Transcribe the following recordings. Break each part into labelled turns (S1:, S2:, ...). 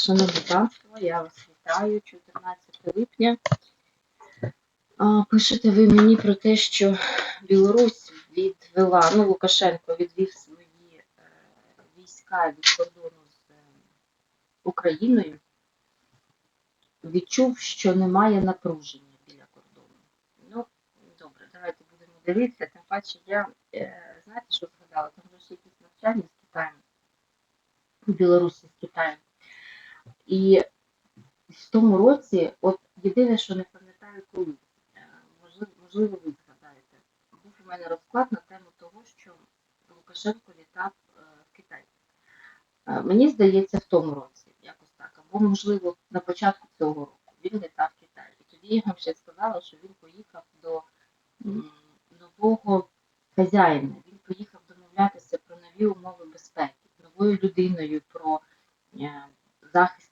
S1: Шановне панство, я вас вітаю 14 липня. Пишете ви мені про те, що Білорусь відвела, ну Лукашенко відвів свої е, війська від кордону з е, Україною, відчув, що немає напруження біля кордону. Ну, добре, давайте будемо дивитися. Тим паче я, е, знаєте, що згадала? Там же ж якісь навчання з Китаєм, Білорусі з Китаєм. І в тому році, от єдине, що не пам'ятаю коли, е, можливо, можливо, ви згадаєте, був у мене розклад на тему того, що Лукашенко літав е, в Китай. Е, Мені здається, в тому році, якось так, або, можливо, на початку цього року він літав в Китай. І тоді я вам ще сказала, що він поїхав до нового хазяїна. Він поїхав домовлятися про нові умови безпеки, новою людиною,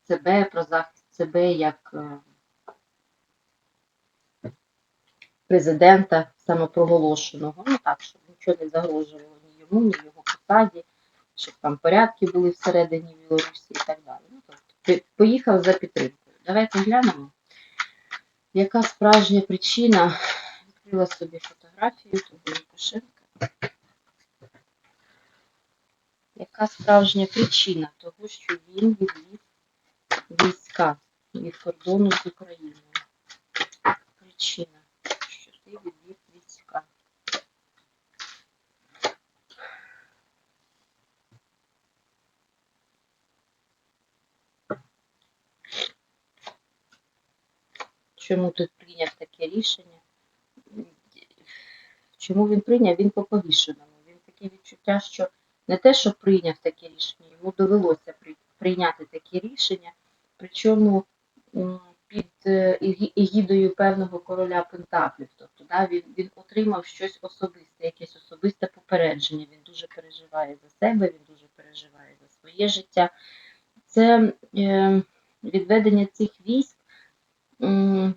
S1: себе, про захист себе як е, президента самопроголошеного. Ну так, щоб нічого не загрожувало ні йому, ні його посаді, щоб там порядки були всередині Білорусі і так далі. Ну, тобто, поїхав за підтримкою. Давайте глянемо, яка справжня причина. Відкрила собі фотографію того Лукашенка. Яка справжня причина того, що він від кордону з Україною? Причина, що ти відвів війська. Чому ти прийняв таке рішення? Чому він прийняв? Він по повішеному. Він таке відчуття, що не те, що прийняв таке рішення, йому довелося при- прийняти таке рішення, причому м, під е, егідою певного короля Пентаклів. Тобто да, він, він отримав щось особисте, якесь особисте попередження. Він дуже переживає за себе, він дуже переживає за своє життя. Це е, відведення цих військ. м,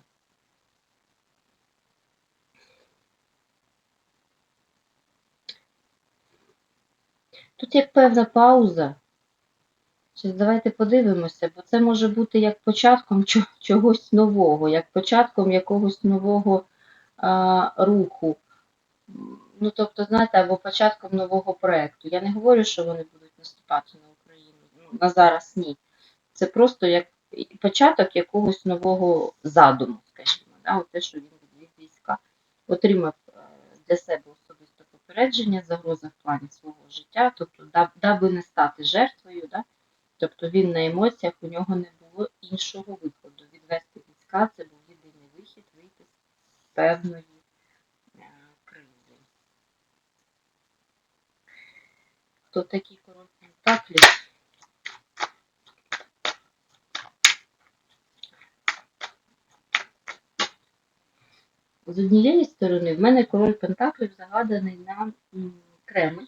S1: Тут як певна пауза. Чи давайте подивимося, бо це може бути як початком чогось нового, як початком якогось нового а, руху. Ну, тобто, знаєте, або початком нового проєкту. Я не говорю, що вони будуть наступати на Україну. Ну, на зараз ні. Це просто як початок якогось нового задуму, скажімо. Да? Те, що він відвів війська, отримав е, для себе особисто попередження, загроза в плані свого життя, тобто, даби не стати жертвою, да? Тобто він на емоціях, у нього не було іншого виходу. Відвести війська це був єдиний вихід вийти з певної е, кризи. Хто такий король Пентаклів? З однієї сторони, в мене король Пентаклів загаданий на Кремль,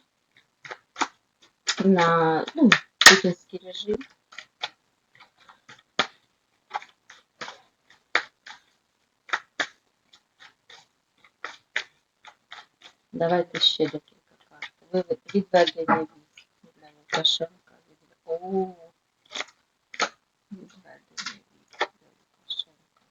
S1: на ну, путінський режим. Давайте ще декілька карт. Відведення військ для Лукашенка. Відведення Лукашенка.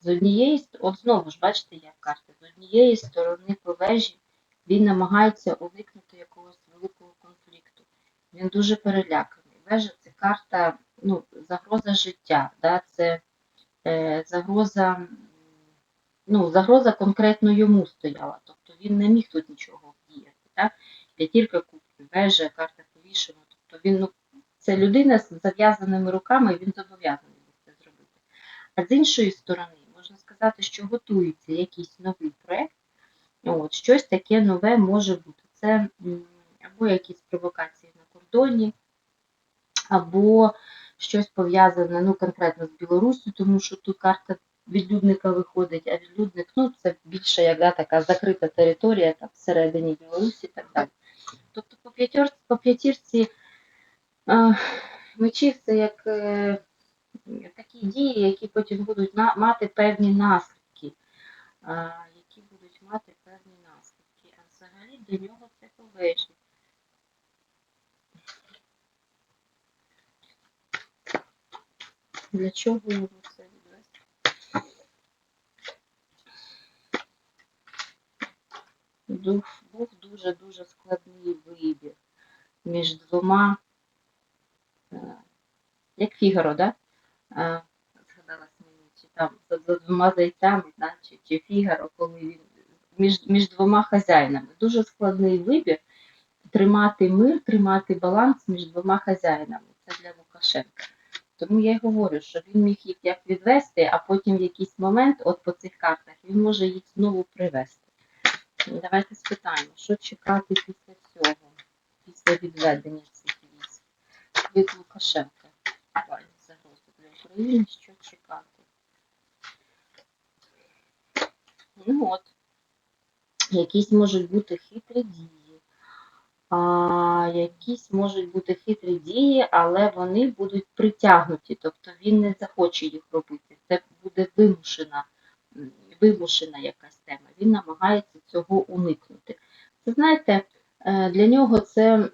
S1: З однієї от знову ж бачите, як карти, з однієї сторони по вежі він намагається уникнути якогось великого конфлікту. Він дуже переляканий. Вежа це карта, ну, загроза життя, да? це е, загроза, ну, загроза конкретно йому стояла. Тобто він не міг тут нічого вдіяти. Так? П'ятірка кубків, вежа, карта повішена. Тобто він, ну, це людина з зав'язаними руками, і він зобов'язаний це зробити. А з іншої сторони, можна сказати, що готується якийсь новий проєкт, щось таке нове може бути. Це або якісь провокації кордоні, або щось пов'язане ну, конкретно з Білоруссю, тому що тут карта відлюдника виходить, а відлюдник ну, це більше як да, така закрита територія там, всередині Білорусі і так далі. Тобто по п'ятірці, по п'ятірці мечів це як е, такі дії, які потім будуть на, мати певні наслідки. Е, які будуть мати певні наслідки. А взагалі до нього це повежі. Для чого його це відвести? Був, дуже-дуже складний вибір між двома, е, як Фігаро, да? Е, Згадалась мені, чи там за двома зайцями, да? чи, чи Фігаро, коли він між, між двома хазяїнами. Дуже складний вибір тримати мир, тримати баланс між двома хазяїнами. Це для Лукашенка. Тому я й говорю, що він міг їх як відвести, а потім в якийсь момент, от по цих картах, він може їх знову привести. Давайте спитаємо, що чекати після цього, після відведення цих військ від Лукашенка. Давай, загрози для України, що чекати. Ну от, якісь можуть бути хитрі дії. Якісь можуть бути хитрі дії, але вони будуть притягнуті, тобто він не захоче їх робити. Це буде вимушена, вимушена якась тема. Він намагається цього уникнути. Це знаєте, е, для нього це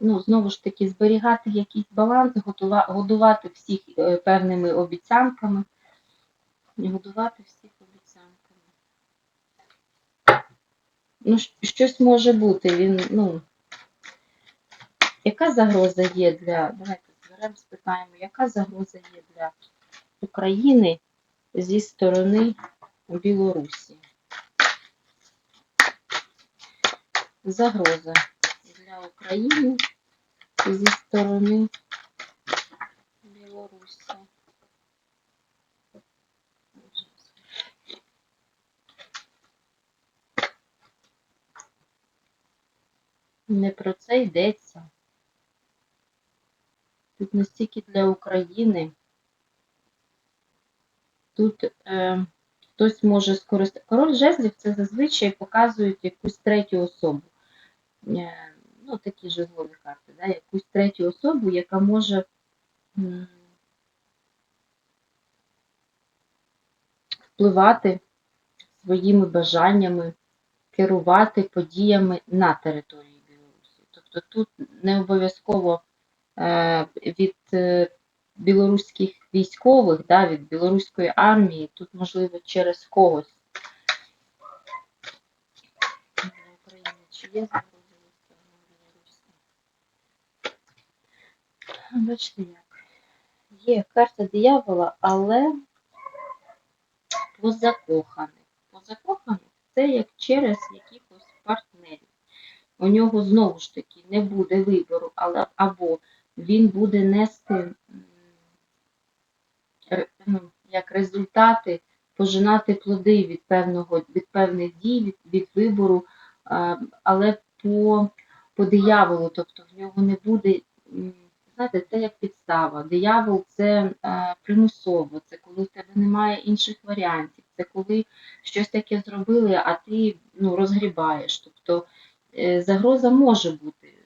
S1: ну, знову ж таки зберігати якийсь баланс, годувати всіх е, певними обіцянками. Годувати всіх обіцянками. Ну, щось може бути. Він, ну, яка загроза є для. Давайте зберемо, спитаємо, яка загроза є для України зі сторони Білорусі? Загроза для України зі сторони Білорусі. Не про це йдеться. Тут не стільки для України. Тут е, хтось може скористати. Король жезлів це зазвичай показують якусь третю особу. Е, ну, такі жезлові карти, да? якусь третю особу, яка може впливати своїми бажаннями, керувати подіями на території Білорусі. Тобто тут не обов'язково від е, білоруських військових, да, від білоруської армії, тут, можливо, через когось. Чи є Бачите як. Є карта диявола, але по закоханих. По закоханих це як через якихось партнерів. У нього знову ж таки не буде вибору, але або він буде нести ну, як результати, пожинати плоди від певного від певних дій, від, від вибору, але по, по дияволу, тобто в нього не буде. Знаєте, це як підстава. Диявол це примусово, це коли в тебе немає інших варіантів, це коли щось таке зробили, а ти ну, розгрібаєш. Тобто е, загроза може бути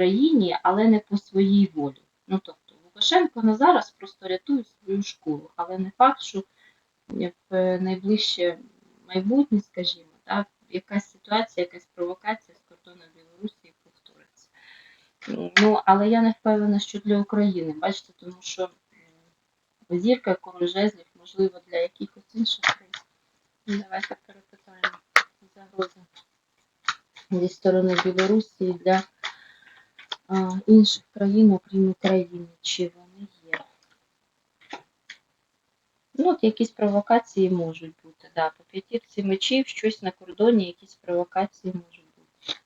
S1: Україні, але не по своїй волі. Ну, тобто, Лукашенко на зараз просто рятує свою школу, але не факт, що в е, найближче майбутнє, скажімо, так, якась ситуація, якась провокація з кордону Білорусі повториться. Ну, але я не впевнена, що для України, бачите, тому що зірка король жезлів, можливо, для якихось інших країн. Ну, Давайте перепитаємо загрози зі сторони Білорусі для інших країн, окрім України, чи вони є. Ну, от якісь провокації можуть бути. Да, по п'ятірці мечів, щось на кордоні, якісь провокації можуть бути.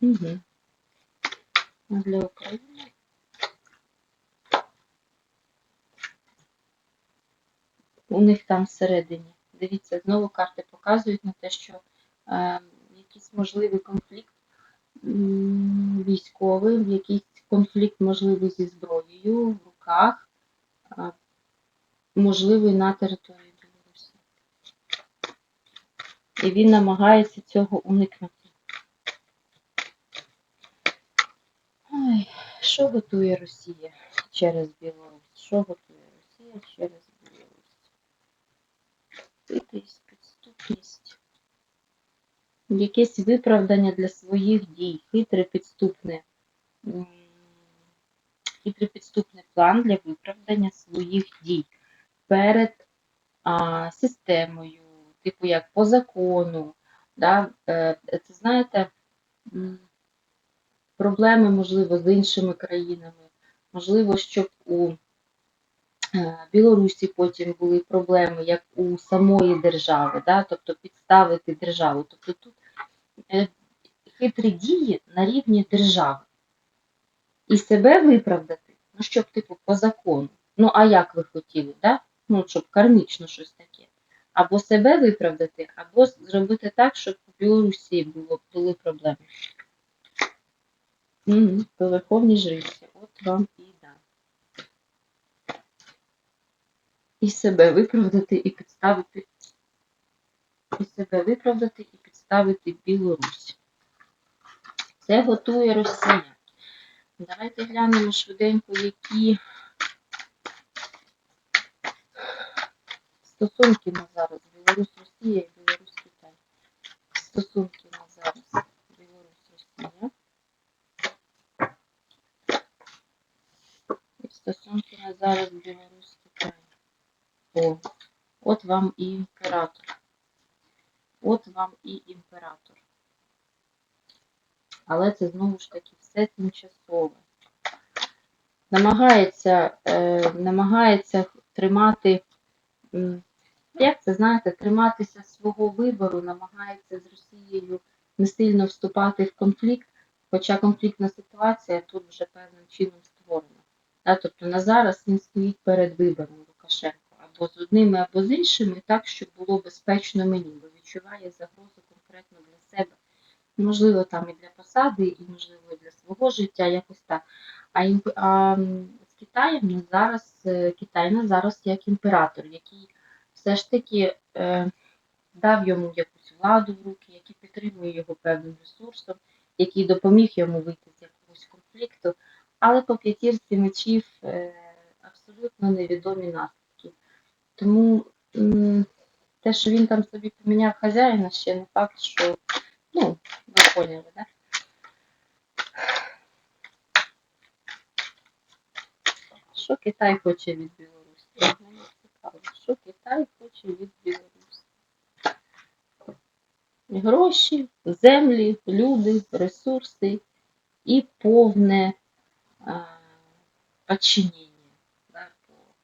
S1: Угу. Для України. У них там всередині. Дивіться, знову карти показують на те, що е, якийсь можливий конфлікт військовий, якийсь конфлікт можливий зі зброєю в руках, е, можливий на території Білорусі. І він намагається цього уникнути. Ой, що готує Росія через Білорусь? Що готує Росія через Білорусь? Підступність. Якесь виправдання для своїх дій, хитре, підступне хитрий підступний план для виправдання своїх дій перед а, системою, типу як по закону. Да? Е, Це знаєте, проблеми, можливо, з іншими країнами, можливо, щоб у Білорусі потім були проблеми, як у самої держави, да? тобто підставити державу. Тобто тут е, хитрі дії на рівні держави. І себе виправдати, ну, щоб, типу, по закону. Ну, а як ви хотіли, да? Ну, щоб кармічно щось таке. Або себе виправдати, або зробити так, щоб у Білорусі було, були проблеми. По верховній жриці. От вам і да. І себе виправдати, і підставити. І себе виправдати, і підставити Білорусь. Це готує Росія. Давайте глянемо швиденько, які стосунки на зараз. Білорусь-Росія і Білорусь-Китай. Стосунки на зараз. Білорусь-Росія. І стосунки на зараз Білорусь-Китай. О, от вам і імператор. От вам і імператор. Але це знову ж таки все тимчасове. Намагається, е, намагається тримати, як це знаєте, триматися свого вибору, намагається з Росією не сильно вступати в конфлікт, хоча конфліктна ситуація тут вже певним чином створена. Тобто на зараз він стоїть перед вибором Лукашенко або з одними, або з іншими, так, щоб було безпечно мені, бо відчуває загрозу конкретно для себе. Можливо, там і для посади, і можливо і для свого життя, якось так. А, імп- а з Китаєм на зараз е, Китай на зараз як імператор, який все ж таки е, дав йому якусь владу в руки, який підтримує його певним ресурсом, який допоміг йому вийти з якогось конфлікту. Але по п'ятірці мечів е, абсолютно невідомі наслідки. Тому те, що він там собі поміняв хазяїна, ще не факт, що ну, ви поняли, да? Що Китай хоче від Білорусі? Що Китай хоче від Білорусі? Гроші, землі, люди, ресурси і повне а, подчинення. Да, по-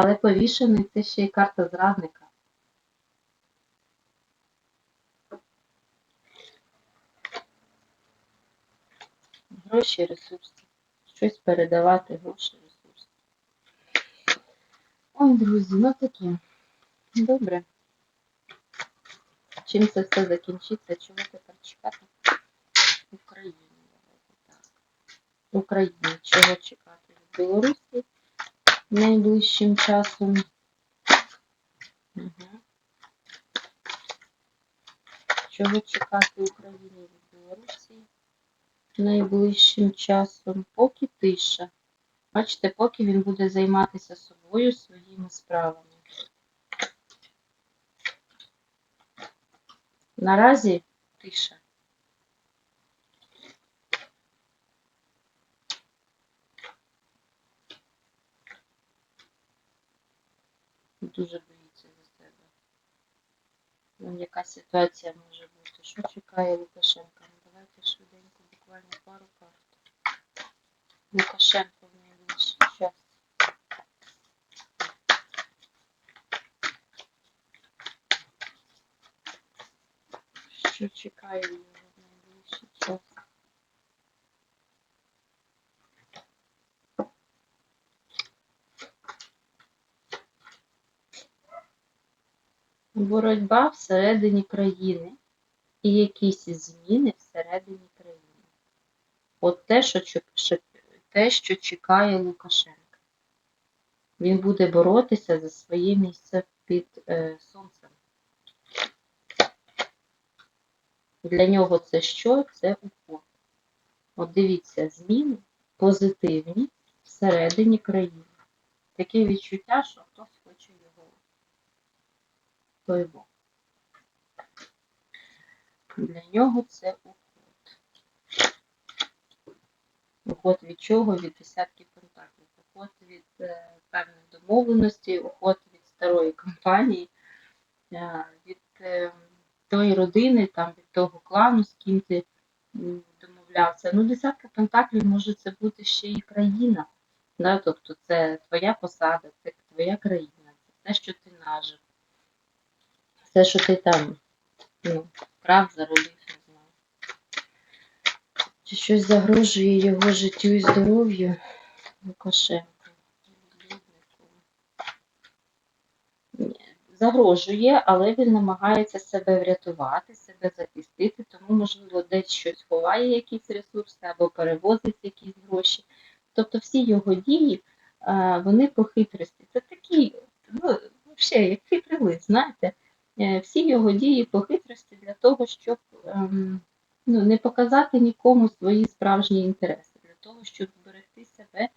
S1: Але повішений це ще й карта зрадника. Гроші, ресурси. Щось передавати, гроші, ресурси. Ой, друзі, ну таке. Добре. Чим це все закінчиться? Чого тепер чекати? Україну. Давайте так. Україні. Чого чекати від Білорусі найближчим часом? Угу. Чого чекати Україні від Білорусі найближчим часом? Поки тиша. Бачите, поки він буде займатися собою, своїми справами. Наразі тиша. Дуже боїться за себе. Ну, яка ситуація може бути? Що чекає Лукашенка? Ну, давайте швиденько, буквально пару карт. Лукашенко в найближчий час. Що чекає його в найближчий час? Боротьба всередині країни і якісь зміни всередині країни. От те, що, те, що чекає Лукашенка. Він буде боротися за своє місце під е, сонцем. Для нього це що? Це упор. От дивіться, зміни позитивні всередині країни. Таке відчуття, що хтось бок. Для нього це уход. Уход від чого? Від десятків контактів. Уход від е, певних домовленостей, уход від старої компанії, е, від е, тої родини, там, від того клану, з ким ти домовлявся. Ну, десятка пентаклів може це бути ще і країна. Да? Тобто це твоя посада, це твоя країна, це те, що ти нажив, все, що ти там ну, вкрав, заробив, не знаю. Чи щось загрожує його життю і здоров'ю Лукашенко? Загрожує, але він намагається себе врятувати, себе захистити, тому, можливо, десь щось ховає, якісь ресурси або перевозить якісь гроші. Тобто всі його дії, вони по хитрості. Це такі, ну, ще як хитрий лист, знаєте, Е, всі його дії по хитрості для того, щоб ем, ну, не показати нікому свої справжні інтереси, для того, щоб зберегти себе,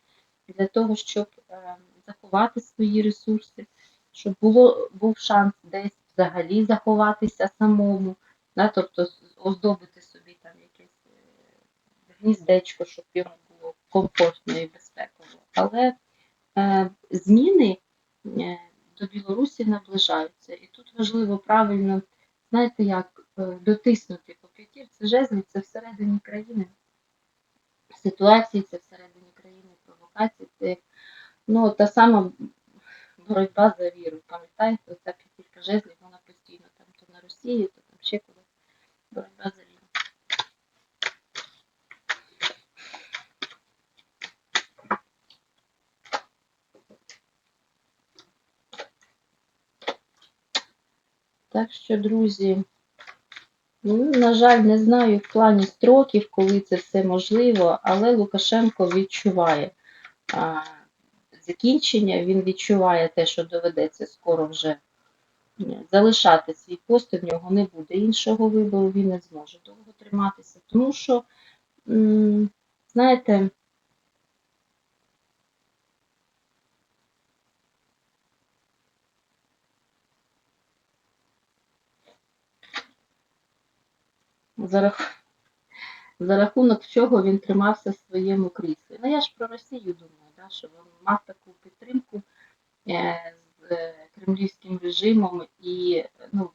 S1: для того, щоб ем, заховати свої ресурси, щоб було, був шанс десь взагалі заховатися самому, да, тобто оздобити собі там якесь е, гніздечко, щоб йому було комфортно і безпеково. Але е, зміни е, до Білорусі наближаються. І тут важливо правильно, знаєте, як е, дотиснути по п'ятірці жезлів, це всередині країни. Ситуації це всередині країни, провокації, це ну, та сама боротьба за віру. Пам'ятаєте, оця п'ятірка жезлів, вона постійно там то на Росії, то там ще кудись. Боротьба за віру. Так що, друзі, ну, на жаль, не знаю в плані строків, коли це все можливо, але Лукашенко відчуває а, закінчення, він відчуває те, що доведеться скоро вже залишати свій пост, в нього не буде іншого вибору, він не зможе довго триматися. Тому що, знаєте, за, рах... за рахунок чого він тримався в своєму кріслі. Ну я ж про Росію думаю, да, що він мав таку підтримку е, з е, кремлівським режимом і ну,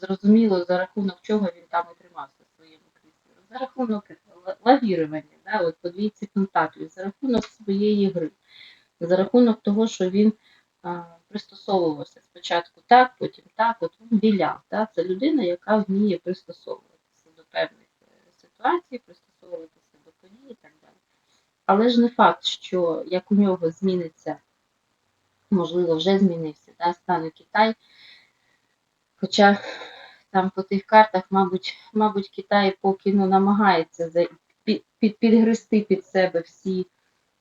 S1: зрозуміло, за рахунок чого він там і тримався в своєму кріслі. За рахунок ла- лавірування, да, от по двійці пентаклів, за рахунок своєї гри, за рахунок того, що він пристосовувався спочатку так, потім так, от він віляв. Да? Це людина, яка вміє пристосовуватися до певних е, ситуацій, пристосовуватися до подій і так далі. Але ж не факт, що як у нього зміниться, можливо, вже змінився, да? стане Китай. Хоча там по тих картах, мабуть, мабуть, Китай поки ну, намагається підгрести під себе всі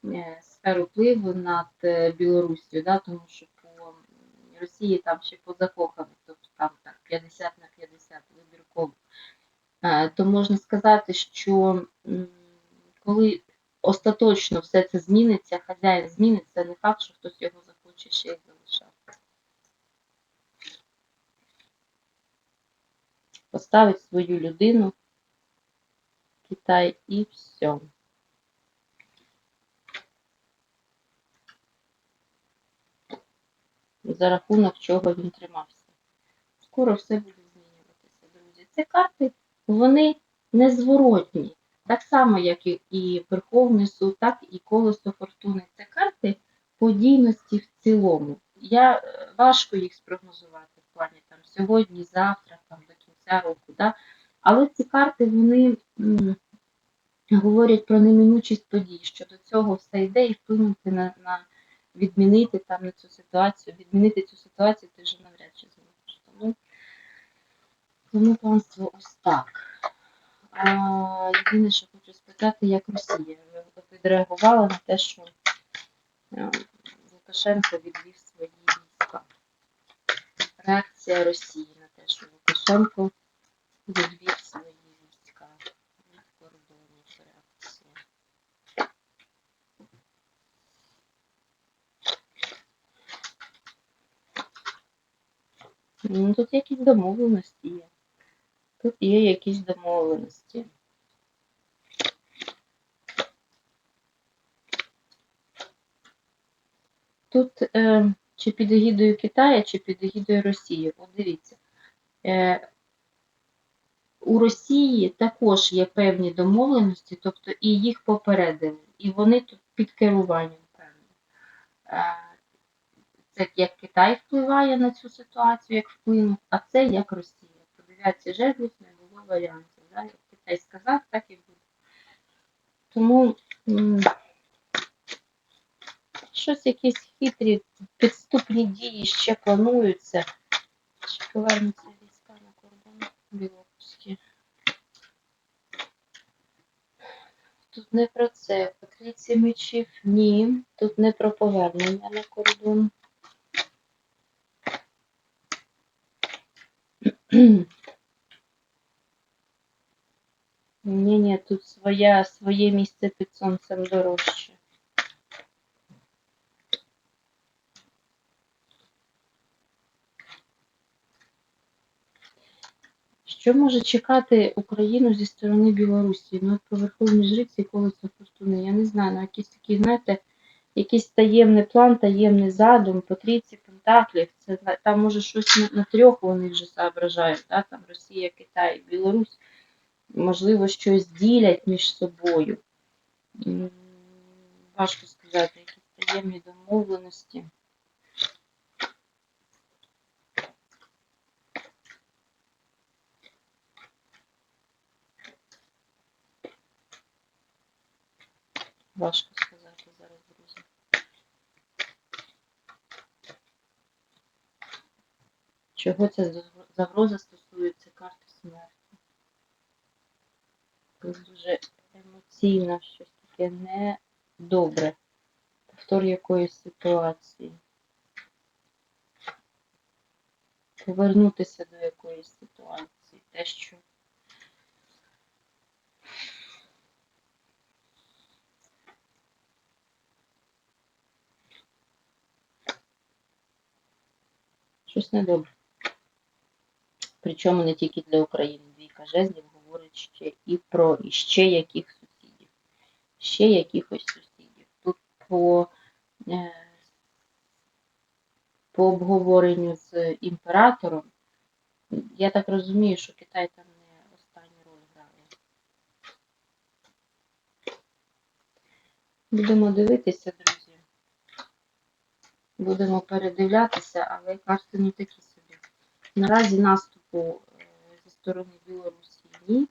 S1: е, сферу впливу над е, Білоруссю, да, тому що по Росії там ще позакоханих, тобто там так 50 на 50 вибірково. Е, То можна сказати, що коли остаточно все це зміниться, хазяїн зміниться, не факт, що хтось його захоче ще й залишати. Поставить свою людину Китай і все. За рахунок чого він тримався. Скоро все буде змінюватися, друзі. Ці карти, вони незворотні. Так само, як і, Верховний суд, так і колесо фортуни. Це карти подійності в цілому. Я е, важко їх спрогнозувати в плані там сьогодні, завтра, там до кінця року. Да? Але ці карти вони м, говорять про неминучість подій, що до цього все йде і вплинути на, на відмінити там на цю ситуацію, відмінити цю ситуацію ти вже навряд чи тому панство ось так. А, єдине, що хочу спитати, як Росія відреагувала на те, що е, Лукашенко відвів свої війська. Реакція Росії на те, що Лукашенко відвів свої війська від кордонів. Реакція. Ну, тут якісь домовленості є. Тут є якісь домовленості. Тут е, чи під егідою Китаю, чи під егідою Росії. От дивіться. Е, у Росії також є певні домовленості, тобто і їх попередили, і вони тут під керуванням певним. Е, Це як Китай впливає на цю ситуацію, як вплинув, а це як Росія. Дев'ятці жезлів не було варіантів. Да? Як Китай сказав, так і буде. Тому щось якісь хитрі підступні дії ще плануються. Чи повернуться війська на кордон білоруські? Тут не про це. По трійці мечів ні. Тут не про повернення на кордон. Ні, ні, тут своя, своє місце під сонцем дорожче. Що може чекати Україну зі сторони Білорусі? Ну, по Верховній Жриці колиться фортуни. Я не знаю, ну якийсь такий, знаєте, якийсь таємний план, таємний задум, по трійці пентаклів. Це там може щось на, на трьох вони вже соображають, да? там Росія, Китай, Білорусь. Можливо, щось ділять між собою. Важко сказати, якісь таємні домовленості. Важко сказати зараз, друзі. Чого ця загроза стосується карти смерті? Дуже емоційно щось таке недобре. Повтор якоїсь ситуації. Повернутися до якоїсь ситуації. Те, що щось недобре. Причому не тільки для України. Двійка жезлів ще і про і ще яких сусідів. Ще якихось сусідів. Тут по, е, по обговоренню з імператором, я так розумію, що Китай там не останню роль грає. Будемо дивитися, друзі. Будемо передивлятися, але карти не такі собі. Наразі наступу е, зі сторони Білорусі ні.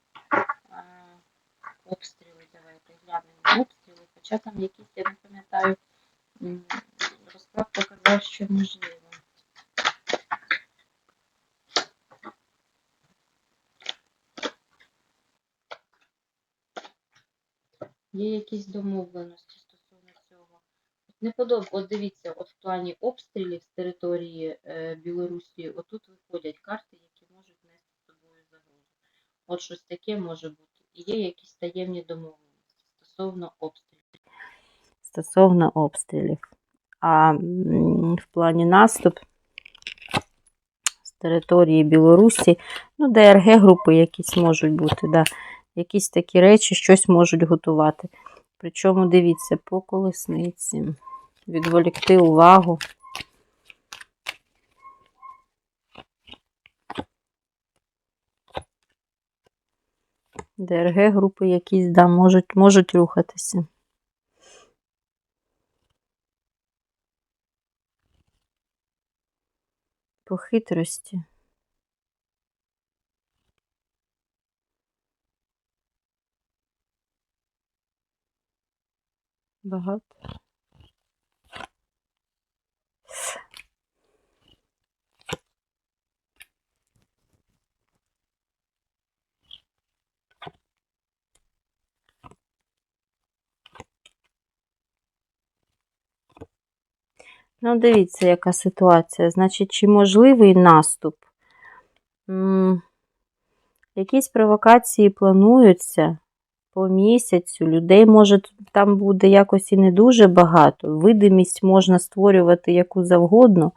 S1: Обстріли, давайте глянемо обстріли. Хоча там якісь, я не пам'ятаю, розклад показав, що можливо. Є якісь домовленості стосовно цього. От Не подобається, от дивіться, от в плані обстрілів з території е, Білорусі, отут виходять карти, які можуть нести з собою загрозу. От щось таке може бути. Є якісь таємні домовленості стосовно обстрілів.
S2: стосовно обстрілів. А в плані наступ з території Білорусі, ну, ДРГ групи якісь можуть бути, да. якісь такі речі, щось можуть готувати. Причому дивіться, по колесниці, відволікти увагу. ДРГ групи якісь да, можуть, можуть рухатися. По хитрості. Багато. Ну, дивіться, яка ситуація. Значить, чи можливий наступ? М, Якісь провокації плануються по місяцю. Людей може там буде якось і не дуже багато. Видимість можна створювати яку завгодно,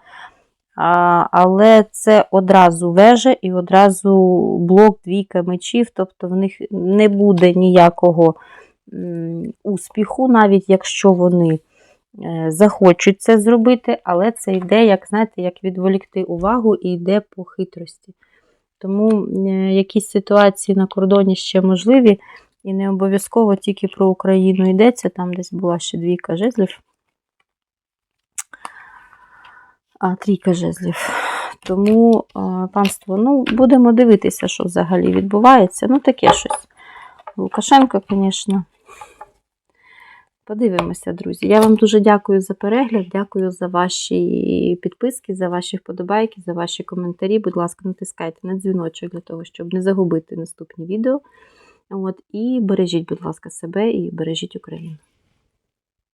S2: А, але це одразу вежа і одразу блок двійка мечів, тобто в них не буде ніякого м, успіху, навіть якщо вони захочуть це зробити, але це йде, як знаєте, як відволікти увагу і йде по хитрості. Тому е, якісь ситуації на кордоні ще можливі, і не обов'язково тільки про Україну йдеться, там десь була ще двійка жезлів. А, трійка жезлів. Тому, е, панство, ну, будемо дивитися, що взагалі відбувається. Ну, таке щось. Лукашенко, звісно. Подивимося, друзі. Я вам дуже дякую за перегляд, дякую за ваші підписки, за ваші вподобайки, за ваші коментарі. Будь ласка, натискайте на дзвіночок для того, щоб не загубити наступні відео. От, і бережіть, будь ласка, себе і бережіть Україну.